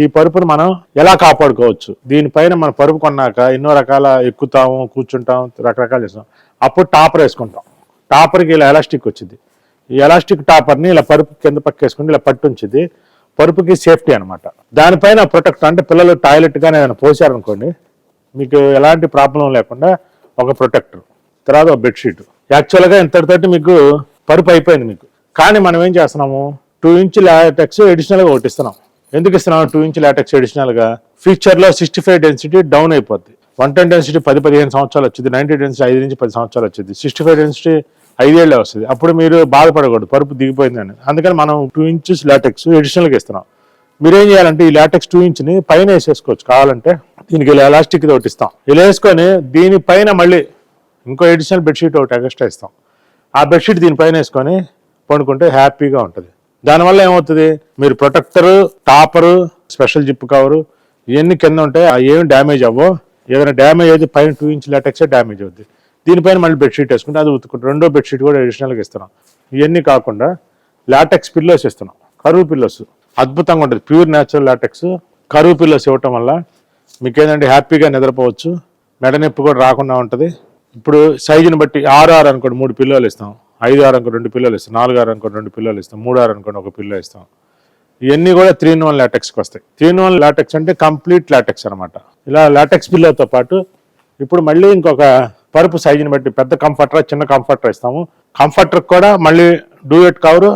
ఈ పరుపును మనం ఎలా కాపాడుకోవచ్చు? దీనిపైన మన పరుపు కొన్నాక ఎన్నో రకాల ఎక్కుతాము కూర్చుంటాం రకరకాలు చేస్తాం. అప్పుడు టాపర్ వేసుకుంటాం. టాపర్కి ఇలా ఎలాస్టిక్ వచ్చింది. ఈ ఎలాస్టిక్ టాపర్ని ఇలా పరుపు కింద పక్క వేసుకుని ఇలా పట్టు ఉంచింది పరుపుకి సేఫ్టీ అనమాట దానిపైన ప్రొటెక్ట్ అంటే పిల్లలు టాయిలెట్ కానీ ఏదైనా పోసారనుకోండి మీకు ఎలాంటి ప్రాబ్లం లేకుండా ఒక ప్రొటెక్టర్ తర్వాత ఒక బెడ్షీట్. యాక్చువల్గా ఇంతటితోటి మీకు పరుపు అయిపోయింది మీకు. కానీ మనం ఏం చేస్తున్నాము? టూ ఇంచ్ ల్యాటెక్స్ అడిషనల్గా ఒకటి ఇస్తున్నాం ఎందుకు ఇస్తున్నాను టూ ఇంచ్ లాటెక్స్ ఎడిషనల్గా ఫ్యూచర్లో సిక్స్టీ ఫైవ్ డెన్సిటీ డౌన్ అయిపోద్ది. వన్ టెన్ డెన్సిటీ పది పదిహేను సంవత్సరాలు వచ్చింది. నైన్టీ డెన్సిటీ ఐదు నుంచి పది సంవత్సరాలు వచ్చింది. సిక్స్టీ ఫైవ్ డెన్సిటీ ఐదేళ్ళే వస్తుంది. అప్పుడు మీరు బాధపడకూడదు. పరుపు దిగిపోయిందని అందుకని మనం టూ ఇంచెస్ లాటెక్స్ ఎడిషనల్గా ఇస్తున్నాం. మీరేం చేయాలంటే ఈ లాటెక్స్ టూ ఇంచ్ని పైన వేసేసుకోవచ్చు. కావాలంటే దీనికి ఇలా ఎలాస్టిక్ ఒకటి ఇస్తాం. ఇలా వేసుకొని దీనిపైన మళ్ళీ ఇంకో ఎడిషనల్ బెడ్షీట్ ఒకటి ఎక్స్ట్రా ఇస్తాం. ఆ బెడ్షీట్ దీనిపైన వేసుకొని పండుకుంటే హ్యాపీగా ఉంటుంది. దానివల్ల ఏమవుతుంది? మీరు protector topper special zip cover ఇవన్నీ కింద ఉంటాయి. అవి ఏమి డ్యామేజ్ అవ్వవు. ఏదైనా డ్యామేజ్ అయితే పైన టూ ఇంచ్ లాటెక్సే డ్యామేజ్ అవుద్ది. దీనిపైన మళ్ళీ బెడ్షీట్ వేసుకుంటే అది ఉతుకుంటాం రెండో బెడ్షీట్ కూడా అడిషనల్గా ఇస్తున్నాం. ఇవన్నీ కాకుండా లాటెక్స్ పిల్లోస్ ఇస్తున్నాం కరువు పిల్లోస్ అద్భుతంగా ఉంటుంది. Pure natural latex curve pillows ఇవ్వటం వల్ల మీకు ఏంటంటే హ్యాపీగా నిద్రపోవచ్చు. మెడ నొప్పి కూడా రాకుండా ఉంటుంది. ఇప్పుడు సైజుని బట్టి ఆరు ఆరు అనుకోండి మూడు పిల్లోలు ఇస్తాం ఐదు ఆరు అనుకో రెండు పిల్లలు ఇస్తాం నాలుగు ఆరు అనుకో రెండు పిల్లలు ఇస్తాం మూడు ఆరు అనుకోండి ఒక పిల్ల ఇస్తాం. ఇవన్నీ కూడా త్రీ ఇన్ వన్ లాటెక్స్కి వస్తాయి. త్రీ ఇన్ వన్ లాటెక్స్ అంటే కంప్లీట్ లాటెక్స్ అనమాట ఇలా లాటెక్స్ పిల్లలతో పాటు ఇప్పుడు మళ్ళీ ఇంకొక పరుపు సైజుని బట్టి పెద్ద కంఫర్టర్ చిన్న కంఫర్టర్ ఇస్తాము. కంఫర్టర్ కూడా మళ్ళీ duvet cover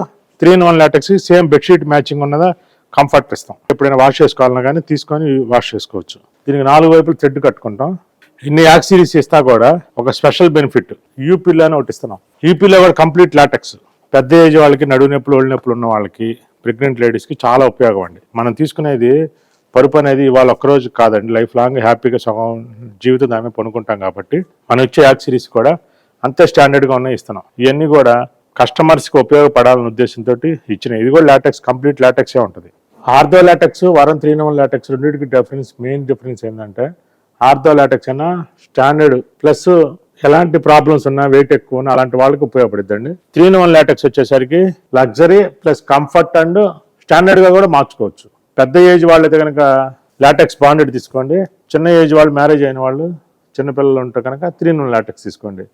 three in one latex same bedsheet matching ఉన్నదా కంఫర్టర్ ఇస్తాం. ఎప్పుడైనా వాష్ చేసుకోవాలన్నా కానీ తీసుకొని వాష్ చేసుకోవచ్చు. దీనికి నాలుగు వైపులు థ్రెడ్ కట్టుకుంటాం. ఇన్ని యాక్సిరీస్ ఇస్తా కూడా ఒక స్పెషల్ బెనిఫిట్. యూపీలో అని ఒకటి ఇస్తున్నాం. యూపీలో కూడా కంప్లీట్ లాటెక్స్. పెద్ద ఏజ్ వాళ్ళకి నడువు నొప్పులు ఒళ్ళు నొప్పులు ఉన్న వాళ్ళకి ప్రెగ్నెంట్ లేడీస్కి చాలా ఉపయోగం అండి. మనం తీసుకునేది పరుపు అనేది ఇవాళ ఒక్కరోజు కాదండి. లైఫ్ లాంగ్ హ్యాపీగా సగం జీవితం దాని పనుకుంటాం కాబట్టి మనం ఇచ్చే యాక్సిరీస్ కూడా అంతే స్టాండర్డ్గా ఉన్నాయి ఇస్తున్నాం. ఇవన్నీ కూడా కస్టమర్స్కి ఉపయోగపడాలనే ఉద్దేశంతో ఇచ్చిన ఇది కూడా లాటెక్స్ కంప్లీట్ లాటెక్సే ఉంటుంది. ఆర్థో లాటెక్స్ వరం త్రీ నెంబర్ లాటెక్స్ రెండింటికి డిఫరెన్స్ మెయిన్ డిఫరెన్స్ ఏంటంటే ఆర్థో లాటెక్స్ అయినా స్టాండర్డ్ ప్లస్ ఎలాంటి ప్రాబ్లమ్స్ ఉన్నా వెయిట్ ఎక్కువ ఉన్నా అలాంటి వాళ్ళకి ఉపయోగపడుద్దండి. త్రీ ఇన్ వన్ లాటెక్స్ వచ్చేసరికి లగ్జరీ ప్లస్ కంఫర్ట్ అండ్ స్టాండర్డ్గా కూడా మార్చుకోవచ్చు. పెద్ద ఏజ్ వాళ్ళైతే కనుక లాటెక్స్ బాండెడ్ తీసుకోండి. చిన్న ఏజ్ వాళ్ళు మ్యారేజ్ అయిన వాళ్ళు చిన్నపిల్లలు ఉంటే కనుక త్రీ ఇన్ వన్ లాటెక్స్ తీసుకోండి.